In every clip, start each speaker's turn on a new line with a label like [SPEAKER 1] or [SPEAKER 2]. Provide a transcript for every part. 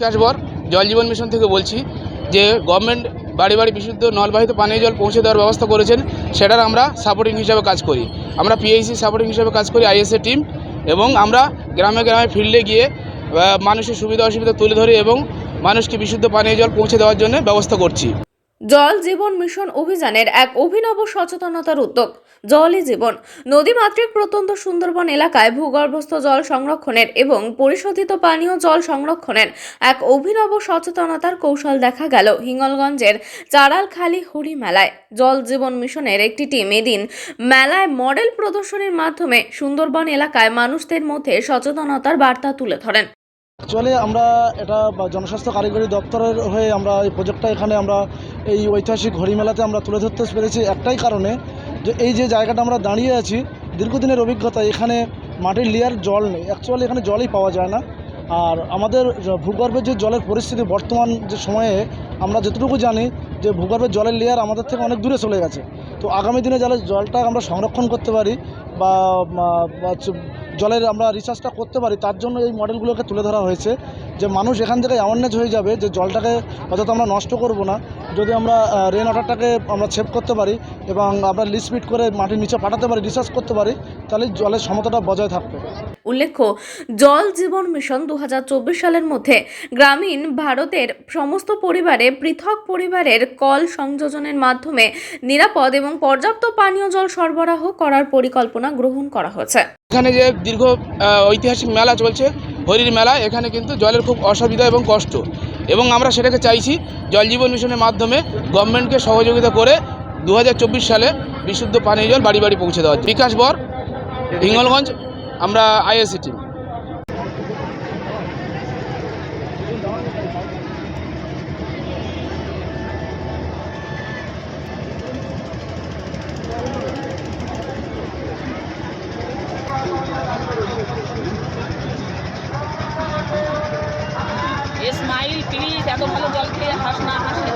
[SPEAKER 1] আসবর জল জীবন মিশন থেকে বলছি যে গভর্নমেন্ট বাড়ি বাড়ি বিশুদ্ধ নলবাহিত পানীয় জল পৌঁছে দেওয়ার ব্যবস্থা করেছেন, সেটার আমরা সাপোর্টিং হিসাবে কাজ করি। আমরা পিএইসি সাপোর্টিং হিসাবে কাজ করি আইএসএ টিম এবং আমরা গ্রামে গ্রামে ফিল্ডে গিয়ে মানুষের সুবিধা অসুবিধা তুলে ধরি এবং মানুষকে বিশুদ্ধ পানীয় জল পৌঁছে দেওয়ার জন্য ব্যবস্থা করছি।
[SPEAKER 2] জল জীবন মিশন অভিযানের এক অভিনব সচেতনতার উদ্যোগ। জলই জীবন। নদীমাতৃক প্রত্যন্ত সুন্দরবন এলাকায় ভূগর্ভস্থ জল সংরক্ষণের এবং পরিশোধিত পানীয় জল সংরক্ষণের এক অভিনব সচেতনতার কৌশল দেখা গেল হিঙ্গলগঞ্জের চারালখালী হরি মেলায়। জল জীবন মিশনের একটি টিম এদিন মেলায় মডেল প্রদর্শনীর মাধ্যমে সুন্দরবন এলাকায় মানুষদের মধ্যে সচেতনতার বার্তা তুলে ধরেন।
[SPEAKER 3] অ্যাকচুয়ালি আমরা এটা জনস্বাস্থ্য কারিগরি দপ্তরের হয়ে আমরা এই প্রজেক্টটা এখানে আমরা এই ঐতিহাসিক হরিমেলাতে আমরা তুলে ধরতে পেরেছি একটাই কারণে যে এই যে জায়গাটা আমরা দাঁড়িয়ে আছি, দীর্ঘদিনের অভিজ্ঞতা, এখানে মাটির লেয়ার জল নেই। অ্যাকচুয়ালি এখানে জলই পাওয়া যায় না। আর আমাদের ভূগর্ভের যে জলের পরিস্থিতি বর্তমান যে সময়ে, আমরা যতটুকু জানি যে ভূগর্ভের জলের লেয়ার আমাদের থেকে অনেক দূরে চলে গেছে। তো আগামী দিনে যারা জলটা আমরা সংরক্ষণ করতে পারি বা জলের আমরা রিসার্চটা করতে পারি, তার জন্য এই মডেলগুলোকে তুলে ধরা হয়েছে যে মানুষ এখান থেকে অ্যাওয়ারনেস হয়ে যাবে যে জলটাকে অযথা আমরা নষ্ট করব না। যদি আমরা রেন ওয়াটারটাকে আমরা সেভ করতে পারি এবং আমরা লিসপিট করে মাটির নিচে পাঠাতে পারি রিসার্চ করতে পারি, তাহলে জলের সমতাটা বজায় থাকবে।
[SPEAKER 2] উল্লেখ্য, জল জীবন মিশন দু হাজার চব্বিশ সালের মধ্যে গ্রামীণ ভারতের সমস্ত পরিবারে পৃথক পরিবারের কল সংযোজনের মাধ্যমে নিরাপদ এবং পর্যাপ্ত পানীয় জল সরবরাহ করার পরিকল্পনা গ্রহণ করা হয়েছে।
[SPEAKER 1] এখানে যে দীর্ঘ ঐতিহাসিক মেলা চলছে, হরির মেলা, এখানে কিন্তু জলের খুব অসুবিধা এবং কষ্ট। এবং আমরা সেটাকে চাইছি জল জীবন মিশনের মাধ্যমে গভর্নমেন্টকে সহযোগিতা করে দু হাজার চব্বিশ সালে বিশুদ্ধ পানীয় জল বাড়ি বাড়ি পৌঁছে দেওয়া বিকাশ বর, হিঙ্গলগঞ্জ, আমরা আইএসসি টিম
[SPEAKER 4] প্লিজ এত ভালো জল খেয়ে হাস না হাসলে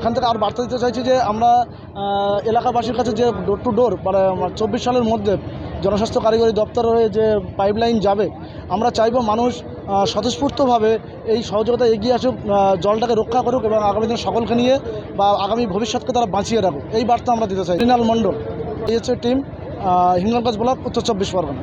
[SPEAKER 3] এখান থেকে আর বার্তা দিতে চাইছি যে আমরা এলাকাবাসীর কাছে যে ডোর টু ডোর মানে চব্বিশ সালের মধ্যে জনস্বাস্থ্য কারিগরি দপ্তরের যে পাইপলাইন যাবে, আমরা চাইব মানুষ স্বতঃস্ফূর্তভাবে এই সহযোগিতা এগিয়ে আসুক জলটাকে রক্ষা করুক এবং আগামী দিনে সকলকে নিয়ে বা আগামী ভবিষ্যৎকে তারা বাঁচিয়ে রাখুক। এই বার্তা আমরা দিতে চাই। রিনাল মণ্ডল, এই হচ্ছে টিম হিঙ্গলগঞ্জ ব্লক, উত্তর চব্বিশ পরগনা।